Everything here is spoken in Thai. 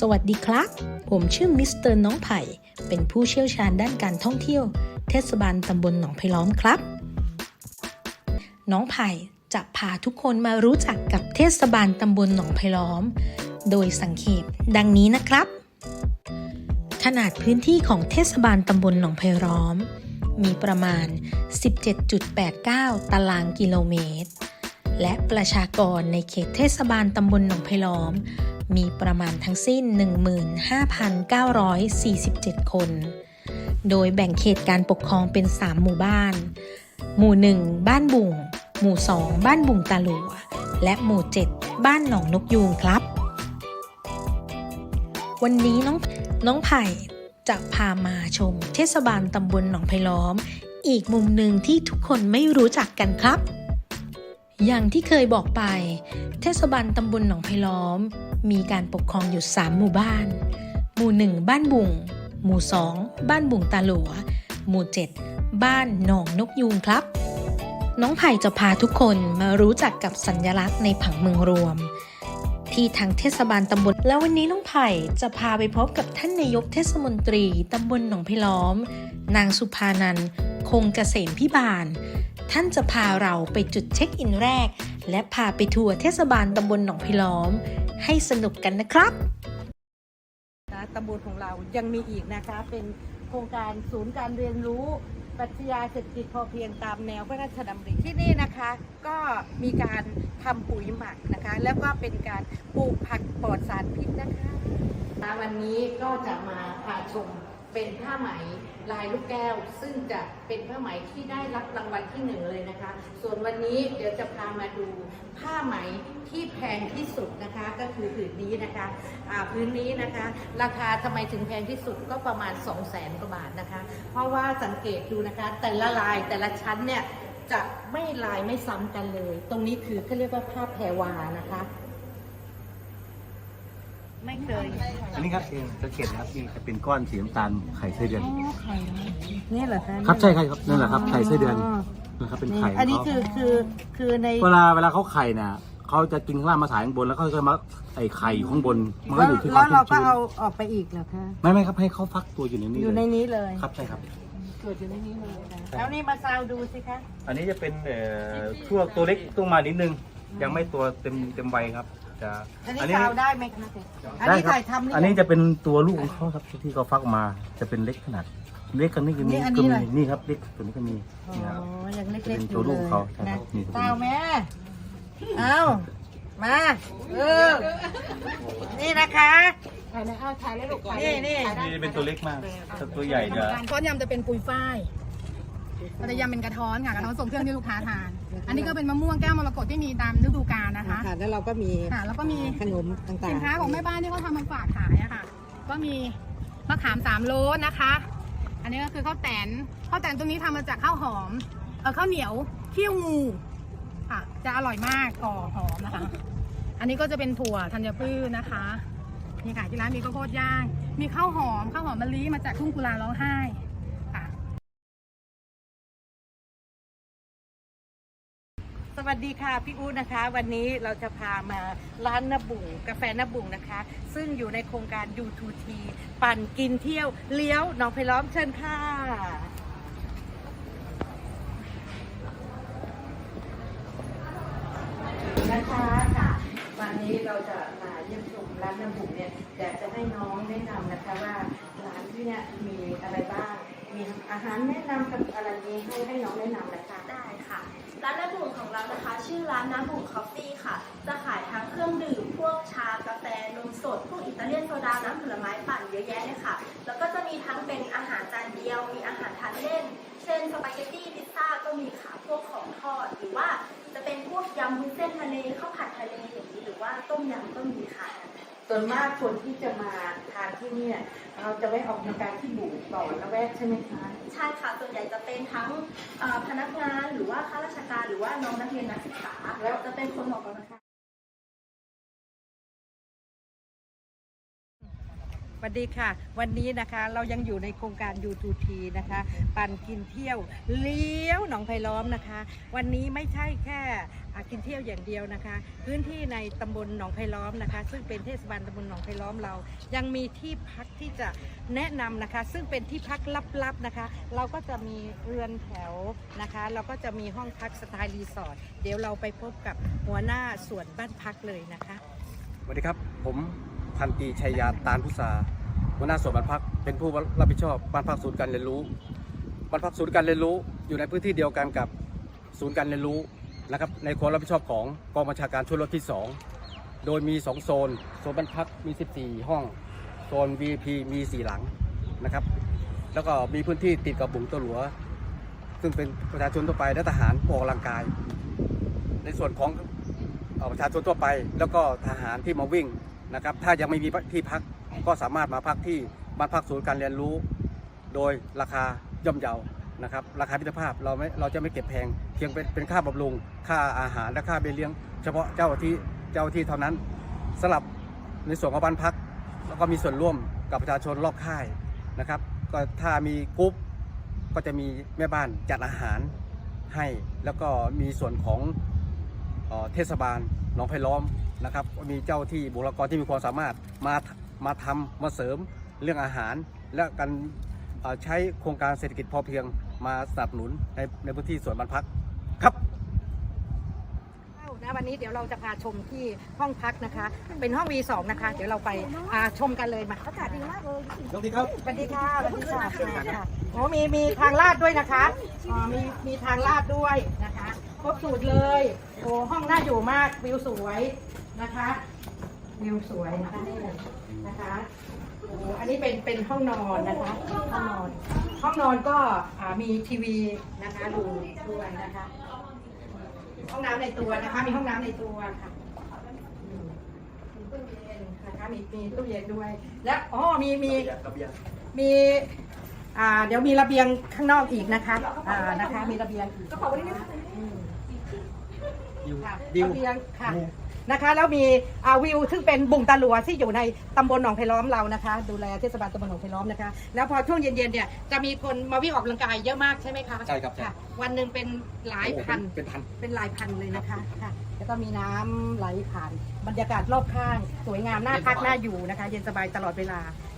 สวัสดีครับ ผมชื่อมิสเตอร์น้องไผ่ เป็นผู้เชี่ยวชาญด้านการท่องเที่ยว เทศบาลตำบลหนองไผ่ล้อมครับ น้องไผ่จะพาทุกคนมารู้จักกับเทศบาลตำบลหนองไผ่ล้อม โดยสังเขปดังนี้นะครับ ขนาดพื้นที่ของเทศบาลตำบลหนองไผ่ล้อม มีประมาณ 17.89 ตารางกิโลเมตรและประชากรในเขตเทศบาลตำบลหนองไผ่ล้อม มีประมาณทั้งสิ้น 15,947 คน โดยแบ่งเขตการปกครองเป็น 3 หมู่บ้าน หมู่ 1 บ้านบุ่ง หมู่ 2 บ้านบุ่งตาหลัว และหมู่ 7 บ้านหนองนกยูงครับ วันนี้น้องน้องไผ่จะพามาชมเทศบาลตำบลหนองไผ่ล้อม อีกมุมหนึ่งที่ทุกคนไม่รู้จักกันครับ อย่างที่เคยบอกไป เทศบาลตำบลหนองไผ่ล้อม มีการปกครองอยู่ 3 หมู่บ้าน หมู่ 1 บ้านบุง หมู่ 2 บ้านบุงตาหลัว หมู่ 7 บ้านหนองนกยูงครับ น้องไผ่จะพาทุกคนมารู้จักกับสัญลักษณ์ในผังเมืองรวม ที่ทางเทศบาลตำบล แล้ววันนี้น้องไผ่จะพาไปพบกับท่านนายกเทศมนตรีตำบลหนองไผ่ล้อม นางสุภานันท์ คงเกษมพิบาล ท่านจะพาเราไปจุดเช็คอินแรก และพาไปทัวร์เทศบาลตำบลหนองไผ่ล้อม ให้สนุกกันนะครับนะตำบลของเรายังมีอีกนะคะ เป็นโครงการศูนย์การเรียนรู้ปรัชญาเศรษฐกิจพอเพียงตามแนวพระราชดำริที่นี่นะคะ ก็มีการทำปุ๋ยหมักนะคะ แล้วก็เป็นการปลูกผักปลอดสารพิษนะคะวันนี้ก็จะมาพาชม เป็นผ้าไหมลายลูกแก้ว ซึ่งจะเป็นผ้าไหมที่ได้รับรางวัลที่หนึ่งเลยนะคะ ส่วนวันนี้เดี๋ยวจะพามาดูผ้าไหมที่แพงที่สุดนะคะก็คือผืนนี้นะคะอ่าพื้นนี้นะคะ ราคาทำไมถึงแพงที่สุดก็ประมาณ 2 0 0แสนกว่าบาทนะคะ เพราะว่าสังเกตดูนะคะ แต่ละลายแต่ละชั้นเนี่ยจะไม่ลายไม่ซ้ำกันเลย ตรงนี้คือเขาเรียกว่าผ้าแพรวานะคะ ไม่เคยอันนี้ครับเองจะเข็ดนะครับนี่จะเป็นก้อนสีน้ำตาลไข่ไส้เดือนนี่เหรอคะครับใช่ครับนั่นแหละครับไข่ไส้เดือนนะครับเป็นนี่ไข่อันนี้ขงคือเขาคือคือในเวลาเวลาเขาไข่น่ะเขาจะกินข้างล่างมาถ่ายข้างบนแล้วเขาจะมาไอ้ไข่อยู่ข้างบน มันก็อยู่ที่คแล้วาวมเราชุ่มก็ชื้นเอาออกไปอีกเหรอคะไม่ไม่ครับให้เขาฟักตัวอยู่ในนี้อยู่ในเลยนี้เลย ครับใช่ครับ เกิดอยู่ในนี้เลยนะแล้วนี่มาซาวดูสิคะอันนี้จะเป็นเอ่อช่วงตัวเล็กต้องมานิดนึงยังไม่ตัวเต็มเต็มวัยครับ จะอันนี้ซาวได้ไหมคะอันได้นี้ครับถ่ายทำหรือันนี้จะเป็นตัวลูกของเขาครับที่เขาฟักมาจะเป็นเล็กขนาด เล็กกันนี่ก็มีนี่อันนี้ก็เหรมีอนี่ครับเล็กตัวนี้ก็มีอ๋อนี่ครับยังเล็กเป็นๆอตัยู่วลูเลกยเขาใช่ครันะบนี่ซาวแม่เอามาเออนี่นะคะนี่นี่นี่จะเป็นตัวเล็กมากถ้าตัวใหญ่จะก้อนยำจะเป็นปุยฝ้าย เราจะยำเป็นกระท้อนค่ะกระท้อนส่งเครื่องที่ลูกค้าทาน อันนี้ก็เป็นมะม่วงแก้วมรกตที่มีตามฤดูกาลนะคะค่ะแล้วเราก็มีค่ะแล้วก็มีขนมต่างๆสินค้าของแม่บ้านที่เขาทำมาฝากขายอะค่ะ ก็มีมะขามสามโลนะคะ อันนี้ก็คือข้าวแตนข้าวแตนตัวนี้ทำมาจากข้าวหอมเออข้าวเหนียวเคี่ยวงูค่ะ จะอร่อยมากกรอบหอมนะคะ อันนี้ก็จะเป็นถั่วธัญพืชนะคะนี่ค่ะที่ร้านมีข้าวโพดย่าง มีข้าวหอมข้าวหอมมะลิมาจากทุ่งกุลาร้องไห้ สวัสดีค่ะพี่อู๊ดนะคะ วันนี้เราจะพามาร้านนบุ่งกาแฟนบุ่งนะคะ ซึ่งอยู่ในโครงการ U2T ปั่นกินเที่ยวเลี้ยวหนองไผ่ล้อมเชิญค่ะ นะคะค่ะ วันนี้เราจะมาเยี่ยมชมร้านนบุ่งเนี่ยอยากจะให้น้องแนะนำนะคะว่าร้านที่เนี่ยมีอะไรบ้าง มีอาหารแนะนำกับอะไรนี้ให้ให้น้องแนะนำนะคะได้ค่ะ ร้านน้ำบุ่งของเรานะคะ ชื่อร้านน้ำบุ่งคอฟฟี่ค่ะ จะขายทั้งเครื่องดื่ม พวกชากาแฟนมสด พวกอิตาเลียนโซดา น้ำผลไม้ปั่นเยอะแยะเลยค่ะ แล้วก็จะมีทั้งเป็นอาหารจานเดียว มีอาหารทานเล่น เช่นสปาเกตตี้พิซซ่าก็มีค่ะ พวกของทอด หรือว่าจะเป็นพวกยำวุ้นเส้นทะเลข้าวผัดทะเลอย่างนี้ หรือว่าต้มยำก็มีค่ะ ส่วนมากคนที่จะมาทานที่เนี่ยเราจะไว้ออกกำลังกายที่บุ่งก่อนแล้วแวกใช่ไหมคะ ใช่ค่ะ ส่วนใหญ่จะเป็นทั้งเอ่อพนักงานหรือว่าข้าราชการหรือว่าน้องนักเรียนนักศึกษาแล้วจะเป็นคนออกกำลังกาย วัสดีค่ะ วันนี้นะคะเรายังอยู่ในโครงการ U2T นะคะ ปั่นกินเที่ยวเลี้ยวหนองไผ่ล้อมนะคะ วันนี้ไม่ใช่แค่กินเที่ยวอย่างเดียวนะคะ พื้นที่ในตำบลหนองไผ่ล้อมนะคะ ซึ่งเป็นเทศบาลตำบลหนองไผ่ล้อมเรา ยังมีที่พักที่จะแนะนำนะคะ ซึ่งเป็นที่พักลับๆนะคะ เราก็จะมีเรือนแถวนะคะ เราก็จะมีห้องพักสไตล์รีสอร์ทเดี๋ยวเราไปพบกับหัวหน้าส่วนบ้านพักเลยนะคะสวัสดีครับผม พันตีชัยยาตานพุษาหัวหน้าส่วนบ้านพักเป็นผู้รับผิดชอบบ้านพักศูนย์การเรียนรู้บ้านพักศูนย์การเรียนรู้อยู่ในพื้นที่เดียวกันกับศูนย์การเรียนรู้นะครับในความรับผิดชอบของกองบัญชาการช่วยรถที่ 2 โดยมี 2 โซน โซนบ้านพักมี 14 ห้อง โซน VIP มี 4 หลังนะครับแล้วก็มีพื้นที่ติดกับบุงตัวหลัว ซึ่งเป็นประชาชนทั่วไปและทหารออกกำลังกาย ในส่วนของประชาชนทั่วไป แล้วก็ทหารที่มาวิ่ง นะครับถ้ายังไม่มีที่พักก็สามารถมาพักที่บ้านพักศูนย์การเรียนรู้ โดยราคาย่อมเยานะครับราคาพิจภาพเราไม่เราจะไม่เก็บแพงเพียงเป็นเป็นค่าบำรุงค่าอาหารและค่าเบี้ยเลี้ยง เฉพาะเจ้าที่เจ้าที่เท่านั้นสำหรับในส่วนของบ้านพัก แล้วก็มีส่วนร่วมกับประชาชนรอบค่ายนะครับ ก็ถ้ามีกรุ๊ปก็จะมีแม่บ้านจัดอาหารให้ แล้วก็มีส่วนของเออเทศบาล หนองไผ่ล้อมนะครับมีเจ้าที่บุคลากรที่มีความสามารถมามาทำมาเสริมเรื่องอาหาร และการใช้โครงการเศรษฐกิจพอเพียงมาสนับสนุนในในพื้นที่สวนบ้านพักครับนะวันนี้เดี๋ยวเราจะพาชมที่ห้องพักนะคะ เป็นห้อง V2 นะคะ เดี๋ยวเราไปาชมกันเลยมาอากาศดีมากเลยสวัสดีครับสวัสดีค่ะสวัสดีค่ะโอ้มีมีทางลาดด้วยนะคะมีมีทางลาดด้วยนะคะ ครบสูตรเลยโอ้ห้องน่าอยู่มากวิวสวยนะคะ วิวสวยนะคะนี่นะคะโอ้อันนี้เป็นเป็นห้องนอนนะคะ ห้องนอน ห้องนอนก็มีทีวีนะคะดูด้วยนะคะ ห้องน้ำในตัวนะคะ มีห้องน้ำในตัวค่ะมีตู้เย็นนะคะมีมีตู้เย็นด้วย และอ๋อมีมีมี อ่าเดี๋ยวมีระเบียงข้างนอกอีกนะคะอ่านะคะ มีระเบียงอีกก็ขอวันนี้นะคะค่ะดิวระเบียงค่ะนะคะแล้วมีอ่าวิวซึ่งเป็นบุงตาหลัวที่อยู่ในตำบลหนองไผ่ล้อมเรานะคะ ดูแลเทศบาลตำบลหนองไผ่ล้อมนะคะ แล้วพอช่วงเย็นๆเนี่ยจะมีคนมาวิ่งออกกำลังกายเยอะมากใช่ไหมคะใช่ครับใช่ค่ะวันหนึ่งเป็นหลายพันเป็นพัน เป็นลายพันธุ์เลยนะคะค่ะแล้วก็มีน้ำไหลผ่านบรรยากาศรอบข้าง สวยงามน่าพักน่าอยู่นะคะ เย็นสบายตลอดเวลาค่ะ